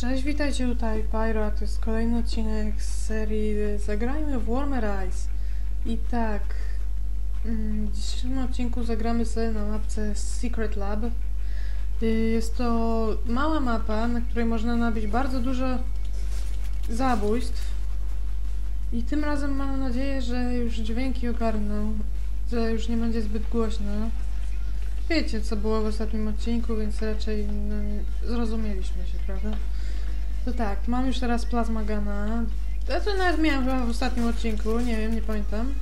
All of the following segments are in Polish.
Cześć, witajcie tutaj Pyro, a to jest kolejny odcinek z serii Zagrajmy w Warmer Ice. I tak, mm, w dzisiejszym odcinku zagramy sobie na mapce Secret Lab. Y, Jest to mała mapa, na której można nabić bardzo dużo zabójstw. I tym razem mam nadzieję, że już dźwięki ogarną, że już nie będzie zbyt głośno. Wiecie, co było w ostatnim odcinku, więc raczej no, zrozumieliśmy się, prawda? To tak, mam już teraz plazmagana. Ja to nawet miałam chyba w ostatnim odcinku, nie wiem, nie pamiętam.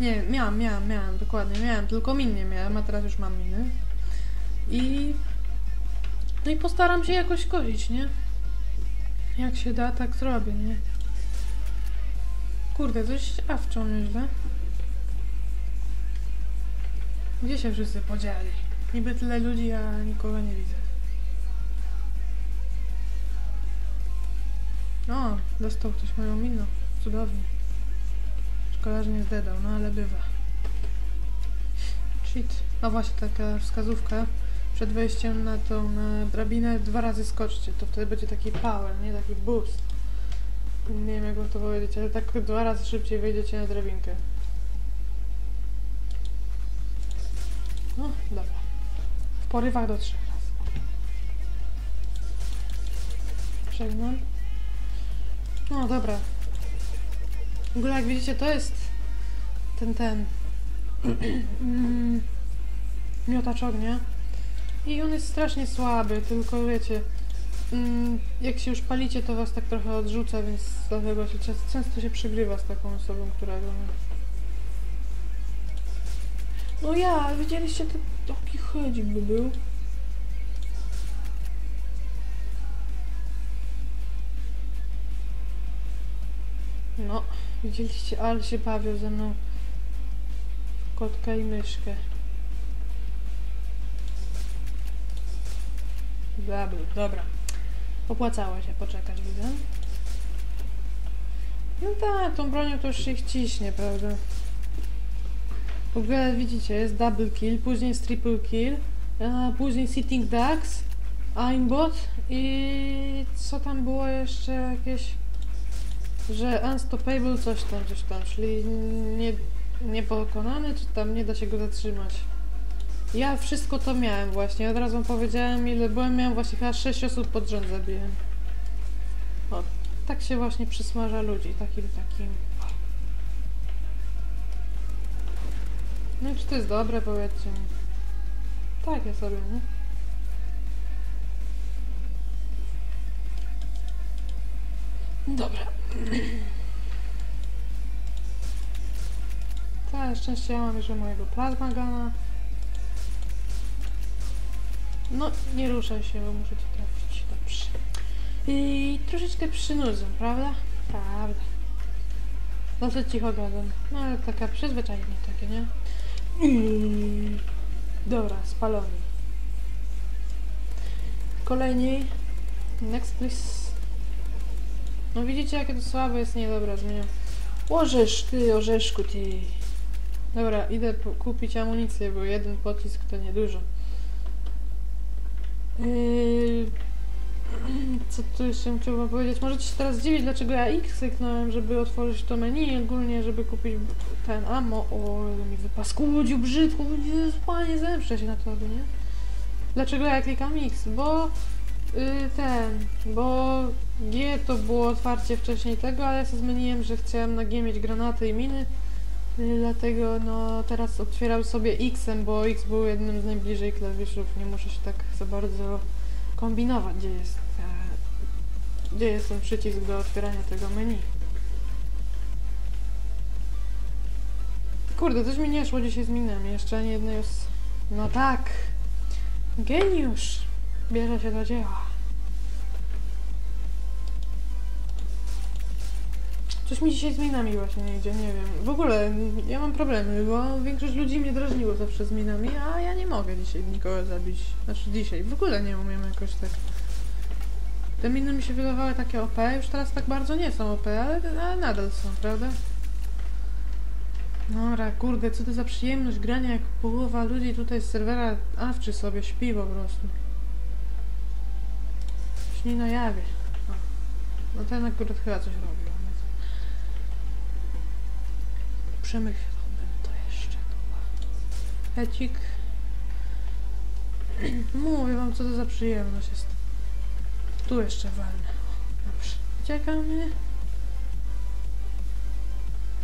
Nie, miałam, miałam, miałam, dokładnie, miałam, tylko min nie miałam, a teraz już mam miny. I... No i postaram się jakoś kozić, nie? Jak się da, tak zrobię, nie? Kurde, coś awczą nieźle. Gdzie się wszyscy podzieli? Niby tyle ludzi, a nikogo nie widzę. O, dostał ktoś moją minę. Cudownie. Szkoda, że nie zdedał, no ale bywa. Shit. A właśnie taka wskazówka. Przed wejściem na tą na drabinę dwa razy skoczcie. To wtedy będzie taki power, nie? Taki boost. Nie wiem jak to powiedzieć, ale tak dwa razy szybciej wejdziecie na drabinkę. No, dobra. W porywach do trzech razy. Przegnam. No dobra. W ogóle jak widzicie to jest ten ten miotacz ognia i on jest strasznie słaby, tylko wiecie mm, jak się już palicie to was tak trochę odrzuca, więc dlatego się często, się przygrywa z taką osobą, która No ja, widzieliście to taki chodzik by był. No, widzieliście, ale się bawią ze mną kotka i myszkę. Zabył, dobra. Opłacało się poczekać, widzę. No tak, tą bronią to już się ich ciśnie, prawda? W ogóle widzicie, jest double kill, później jest triple kill, później sitting ducks, aimbot i co tam było jeszcze jakieś że unstoppable coś tam, coś tam, czyli nie, niepokonany, czy tam nie da się go zatrzymać. Ja wszystko to miałem właśnie, od razu powiedziałem ile byłem, miałem właśnie chyba 6 osób pod rząd zabiłem. O, tak się właśnie przysmaża ludzi, takim, takim. No czy to jest dobre, powiedzcie mi. Tak, ja sobie, nie? Dobra. Całe szczęście ja mam jeszcze mojego plazmagana. No, nie ruszaj się, bo muszę cię trafić. Dobrze. I troszeczkę przynudzę, prawda? Prawda. Dosyć cicho gadam. No, ale taka przyzwyczajenie takie, nie? I... Dobra, spalony. Kolejniej. Next, please. No widzicie, jakie to słabe jest, nie dobra, zmieniam. Łożesz ty, orzeszku ty. Dobra, idę kupić amunicję, bo jeden pocisk to niedużo. Yy... Co tu jeszcze chciałbym powiedzieć? Możecie się teraz dziwić, dlaczego ja X kliknąłem, żeby otworzyć to menu ogólnie, żeby kupić ten ammo. O, mi wypaskudził brzydko, panie, zemszczę się na to, nie? Dlaczego ja klikam X? Bo y, ten, bo G to było otwarcie wcześniej tego, ale ja sobie zmieniłem, że chciałem na G mieć granaty i miny. Y, Dlatego no teraz otwieram sobie X-em, bo X był jednym z najbliżej klawiszów. Nie muszę się tak za bardzo kombinować, gdzie jest, e, gdzie jest ten przycisk do otwierania tego menu. Kurde, coś mi nie szło dzisiaj z minami. Jeszcze ani jednej już... No tak. Geniusz. Bierze się do dzieła. Coś mi dzisiaj z minami właśnie nie idzie, nie wiem. W ogóle ja mam problemy, bo większość ludzi mnie drażniło zawsze z minami, a ja nie mogę dzisiaj nikogo zabić. Znaczy dzisiaj, w ogóle nie umiem jakoś tak. Te miny mi się wydawały takie OP, już teraz tak bardzo nie są OP, ale, ale nadal są, prawda? Dobra, kurde, co to za przyjemność grania, jak połowa ludzi tutaj z serwera awczy sobie śpi po prostu. Śni na jawie. No ten akurat chyba coś robił. ale co. Przemyślałbym to jeszcze. Hecik. Mówię wam, co to za przyjemność jest. Tu jeszcze walnę. Dobrze. Uciekamy.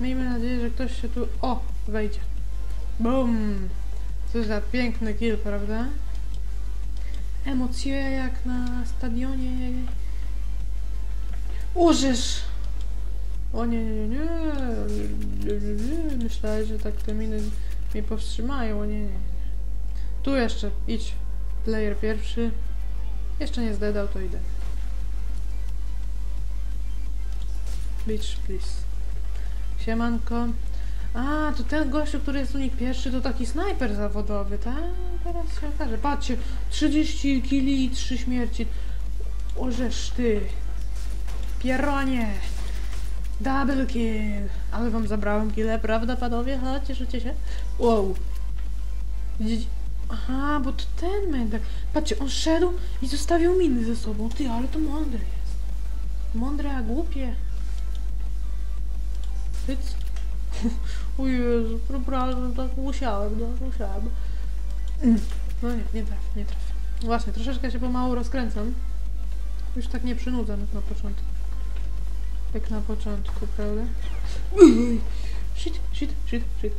Miejmy nadzieję, że ktoś się tu... O! Wejdzie. Bum! Co za piękny kill, prawda? Emocje jak na stadionie. Użysz! O nie, nie, nie, nie. Myślałem, że tak te miny mnie powstrzymają. O nie, nie, nie. Tu jeszcze, idź. Player pierwszy. Jeszcze nie zdedał, to idę. Bitch, please. Siemanko. A, to ten gościu, który jest unik pierwszy, to taki snajper zawodowy, tak? Teraz się okaże. Patrzcie, 30 kili i 3 śmierci. Ożesz ty. Pieronie. Double kill. Ale wam zabrałem killę, prawda panowie? Ha, cieszycie się? Wow. Widzicie? Aha, bo to ten mędek. Patrzcie, on szedł i zostawił miny ze sobą. Ty, ale to mądry jest. Mądre, a głupie. Hyc. O Jezu, tak musiałem, no, musiałem. No nie, nie trafię, nie trafię. Właśnie, troszeczkę się pomału rozkręcam. Już tak nie przynudzam na początku. Jak na początku, prawda? Shit, shit, shit, shit.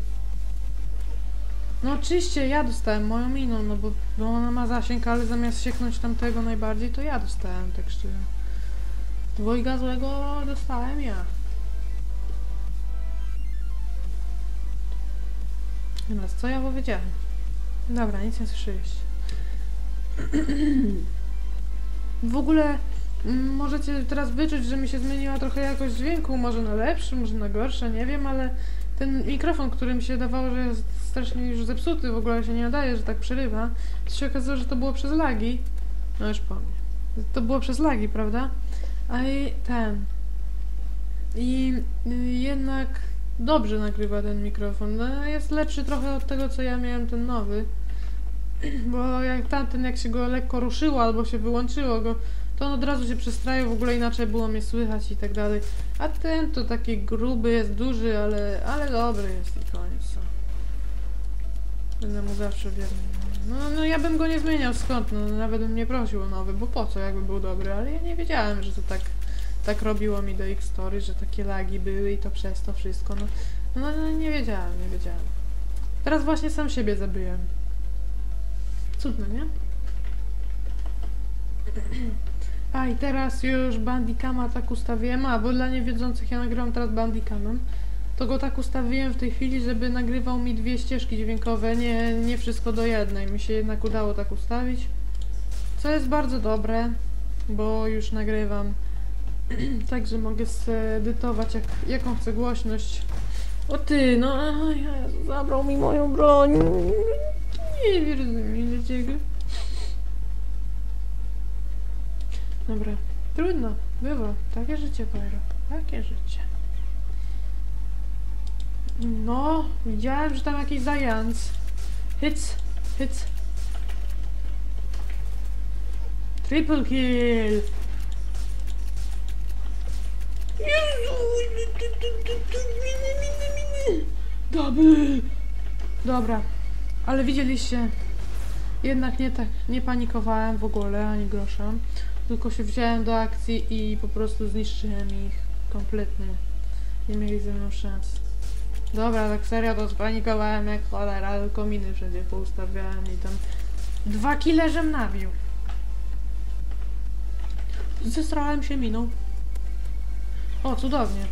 No oczywiście ja dostałem moją miną, no bo, bo ona ma zasięg, ale zamiast sieknąć tamtego najbardziej, to ja dostałem, tak szczerze. Dwojga złego dostałem ja. Teraz, co ja powiedziałem? Dobra, nic nie słyszeliście. W ogóle możecie teraz wyczuć, że mi się zmieniła trochę jakość dźwięku, może na lepszy, może na gorsze, nie wiem, ale ten mikrofon, który mi się dawało, że jest strasznie już zepsuty, w ogóle się nie nadaje, że tak przerywa, to się okazało, że to było przez lagi. No już po mnie. To było przez lagi, prawda? A i ten... I y, jednak dobrze nagrywa ten mikrofon. No, jest lepszy trochę od tego, co ja miałem, ten nowy. Bo jak tamten, jak się go lekko ruszyło albo się wyłączyło go, to on od razu się przestraił, w ogóle inaczej było mnie słychać i tak dalej. A ten to taki gruby jest, duży, ale, ale dobry jest i koniec. Będę mu zawsze wierny. No, no ja bym go nie zmieniał, skąd? No nawet bym nie prosił o nowy, bo po co, jakby był dobry, ale ja nie wiedziałem, że to tak tak robiło mi do ich story, że takie lagi były i to przez to wszystko. No, no, no nie wiedziałem, nie wiedziałem. Teraz właśnie sam siebie zabiłem. Cudne, nie? A i teraz już Bandicama tak ustawiłem, a bo dla niewiedzących ja nagrywam teraz Bandicamem, to go tak ustawiłem w tej chwili, żeby nagrywał mi dwie ścieżki dźwiękowe, nie, nie wszystko do jednej. Mi się jednak udało tak ustawić, co jest bardzo dobre, bo już nagrywam Także mogę zedytować jak, jaką chcę głośność. O ty, no a, Jezu, zabrał mi moją broń. Nie wiem dlaczego. Dobra, trudno, bywa. Takie życie, Pyro. Takie życie. No, widziałem, że tam jakiś zając. Hits, hits. Triple kill! Dobry. Dobra, ale widzieliście, jednak nie tak, nie panikowałem w ogóle, ani grosza, tylko się wziąłem do akcji i po prostu zniszczyłem ich kompletnie. Nie mieli ze mną szans. Dobra, tak serio to spanikowałem jak cholera, tylko miny wszędzie poustawiałem i tam dwa killerzem nabił. Zestrałem się miną. O, cudownie.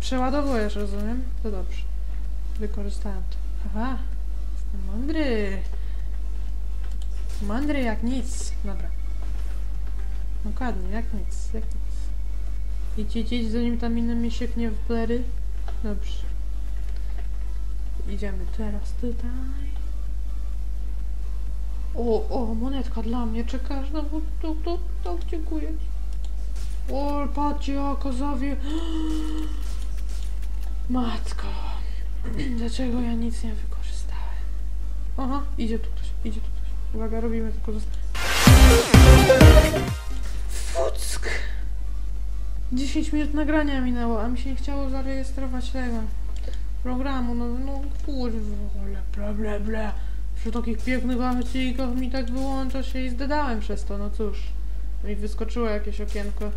Przeładowujesz, rozumiem? To dobrze. Wykorzystałem to. Aha, jestem mądry. Mądry jak nic. Dobra. Dokładnie, jak nic, jak nic. Idź, idź, idź, zanim tam inny mi sieknie w plery. Dobrze. Idziemy teraz tutaj. O, o, monetka dla mnie, czekasz? No, bo to, to, to, dziękuję. O, patrzcie, o, kozowie. Matko. Dlaczego ja nic nie wykorzystałem? Aha, idzie tu ktoś, idzie tu ktoś. Uwaga, robimy tylko zost... Fuck! 10 minut nagrania minęło, a mi się nie chciało zarejestrować tego programu, no, no kurwa, bla bla bla. Przy takich pięknych artykułach mi tak wyłącza się i zdedałem przez to, no cóż. Mi wyskoczyło jakieś okienko.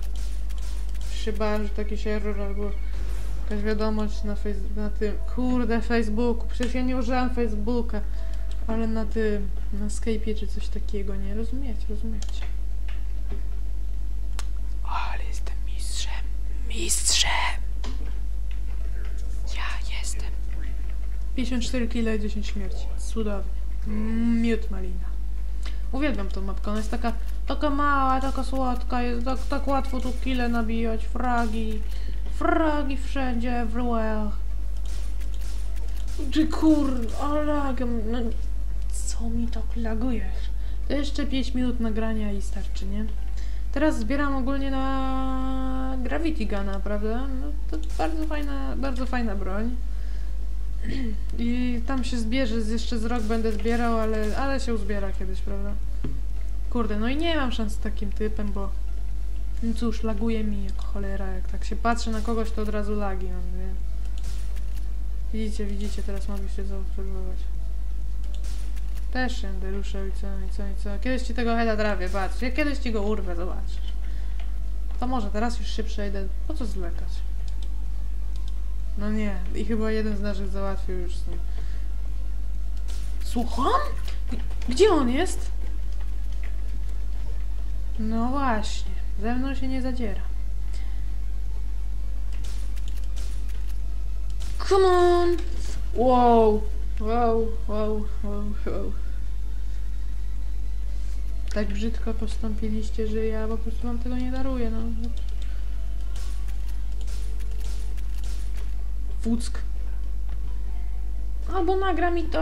Się bałem, że taki error albo jakaś wiadomość na, na tym, kurde, Facebooku. Przecież ja nie użyłam Facebooka, ale na tym, na Skype'ie czy coś takiego, nie rozumiecie, rozumiecie. Ale jestem mistrzem, mistrzem. Ja jestem. 54 kg 10 śmierci. Cudownie. Miód malina. Uwielbiam tą mapkę. Ona jest taka, taka mała, taka słodka. Jest tak, tak łatwo tu kile nabijać. Fragi. Fragi wszędzie, everywhere. Ty kur... O lagam. No, co mi tak lagujesz? To jeszcze 5 minut nagrania i starczy, nie? Teraz zbieram ogólnie na Gravity Guna, prawda? No, to bardzo fajna, bardzo fajna broń. I tam się zbierze, jeszcze z rok będę zbierał, ale, ale się uzbiera kiedyś, prawda? Kurde, no i nie mam szans z takim typem, bo no cóż, laguje mi jak cholera, jak tak się patrzę na kogoś, to od razu lagi mam? Widzicie, widzicie, teraz mogliście zaobserwować. Też się będę ruszał i co, i co, i co. Kiedyś ci tego heada trawię, patrz. Ja kiedyś ci go urwę, zobaczysz. To może teraz już się przejdę. Po co zwlekać? No nie, i chyba jeden z naszych załatwił już z nim. Słucham? Gdzie on jest? No właśnie, ze mną się nie zadziera. Come on! Wow, wow, wow, wow, wow. Tak brzydko postąpiliście, że ja po prostu wam tego nie daruję, no. Wódzk. Albo nagra mi to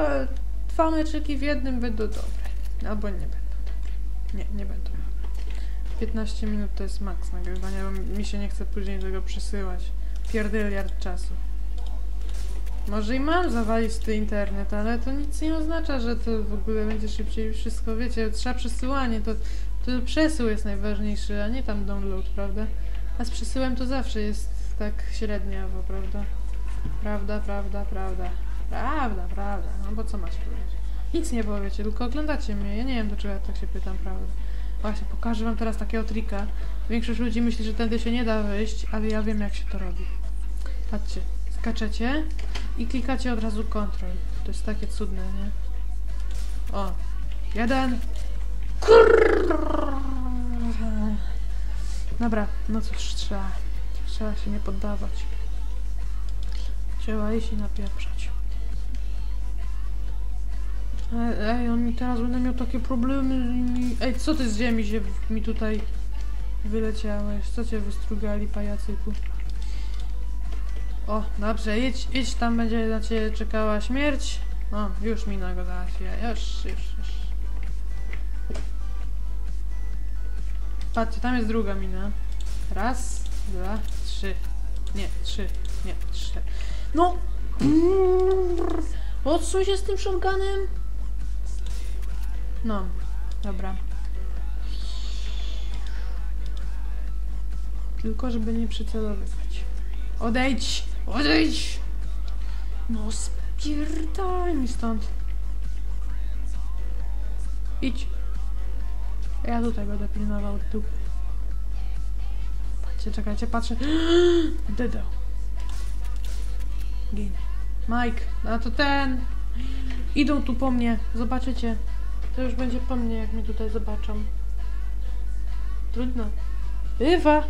dwa meczyki w jednym będą dobre. Albo nie będą dobre. Nie, nie będą. 15 minut to jest maks nagrywania, bo mi się nie chce później tego przesyłać. Pierdyliard czasu. Może i mam zawalisty internet, ale to nic nie oznacza, że to w ogóle będzie szybciej wszystko. Wiecie, trzeba przesyłanie, to, to przesył jest najważniejszy, a nie tam download, prawda? A z przesyłem to zawsze jest tak średniawo, prawda? Prawda, prawda, prawda. Prawda, prawda. No bo co macie powiedzieć? Nic nie powiecie, tylko oglądacie mnie. Ja nie wiem, dlaczego ja tak się pytam, prawda? Właśnie, pokażę wam teraz takiego trika. Większość ludzi myśli, że tędy się nie da wyjść, ale ja wiem, jak się to robi. Patrzcie, skaczecie i klikacie od razu kontrol. To jest takie cudne, nie? O, jeden. Dobra, no cóż, trzeba, trzeba się nie poddawać. Trzeba iść i napieprzać. Ej, ej, on mi teraz będę miał takie problemy. Ej, co ty z ziemi się mi tutaj wyleciałeś? Co cię wystrugali, pajacyku? O, dobrze, idź, idź, tam będzie na ciebie czekała śmierć. O, już mina go załatwia, już, już, już. Patrzcie, tam jest druga mina. Raz, dwa, trzy. Nie, trzy, nie, trzy. No! Odsuń się z tym shotgunem! No, dobra. Tylko, żeby nie przycelowywać. Odejdź! Odejdź! No spierdaj mi stąd. Idź. Ja tutaj będę pilnował dupy. Patrzcie, czekajcie, patrzę. Dodał. Ginę. Mike, a to ten. Idą tu po mnie, zobaczycie. To już będzie po mnie, jak mnie tutaj zobaczą. Trudno. Ewa!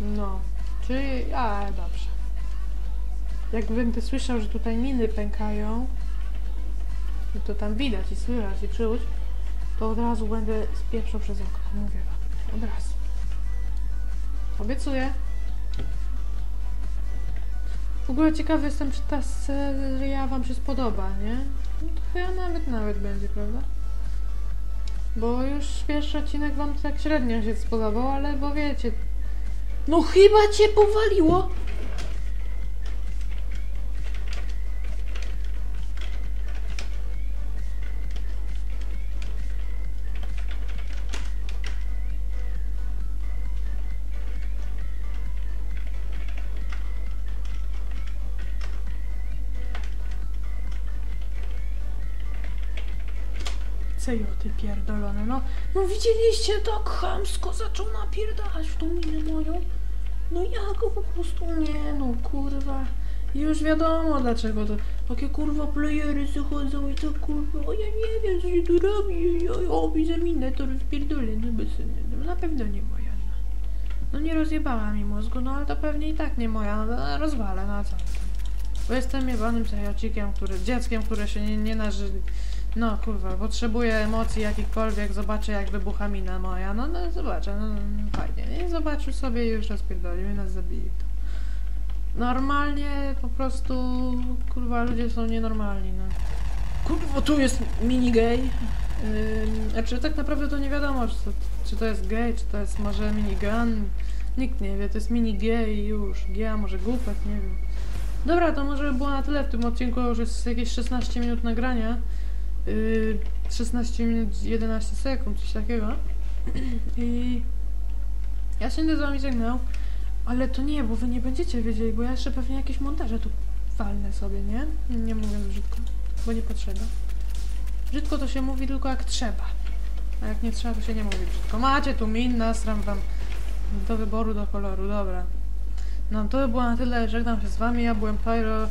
No, czyli... A, dobrze. Jak będę słyszał, że tutaj miny pękają, i to tam widać i słychać i czuć, to od razu będę spieprzał przez okno, mówię wam. Od razu. Obiecuję. W ogóle ciekawy jestem, czy ta seria wam się spodoba, nie? No to chyba nawet, nawet będzie, prawda? Bo już pierwszy odcinek wam tak średnio się spodobał, ale bo wiecie... No chyba cię powaliło! Cejoty pierdolone, no. No widzieliście, tak chamsko zaczął napierdalać w tą minę moją. No ja go po prostu nie, no kurwa. Już wiadomo dlaczego to. Takie kurwa playery zachodzą i to kurwa, o ja nie wiem co się tu robi, o, o widzę minę, to rozpierdolę, no bez no, na pewno nie moja. No. no nie rozjebała mi mózgu, no ale to pewnie i tak nie moja, no ale rozwalę, no a co. Bo jestem jebanym zajocikiem, który, dzieckiem, które się nie, nie. No kurwa, potrzebuję emocji jakichkolwiek, zobaczę jak wybucha mina moja, no, no zobaczę, no, no fajnie, nie? Zobaczył sobie i już rozpierdolił i nas zabili. Normalnie po prostu, kurwa, ludzie są nienormalni, no. Kurwa, tu jest mini gay. Ym, znaczy tak naprawdę to nie wiadomo, czy to, czy to jest gay, czy to jest może minigun. Nikt nie wie, to jest mini gay i już. G, a może głupek, nie wiem. Dobra, to może by było na tyle w tym odcinku, już jest jakieś 16 minut nagrania. Yy, 16 minut 11 sekund, coś takiego. I ja się z wami żegnał, ale to nie, bo wy nie będziecie wiedzieli, bo ja jeszcze pewnie jakieś montaże tu walnę sobie, nie? Nie mówiąc brzydko, bo nie potrzeba. Brzydko to się mówi tylko jak trzeba. A jak nie trzeba, to się nie mówi brzydko. Macie tu min, nasram wam do wyboru, do koloru, dobra. No to by było na tyle, żegnam się z wami, ja byłem Pyro,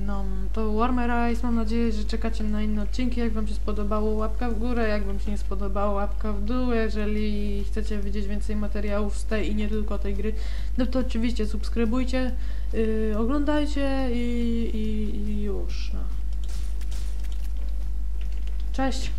no to Warmer Eyes, mam nadzieję, że czekacie na inne odcinki, jak wam się spodobało łapka w górę, jak wam się nie spodobało łapka w dół, jeżeli chcecie widzieć więcej materiałów z tej i nie tylko tej gry, no to oczywiście subskrybujcie, yy, oglądajcie i, i, i już, no. Cześć!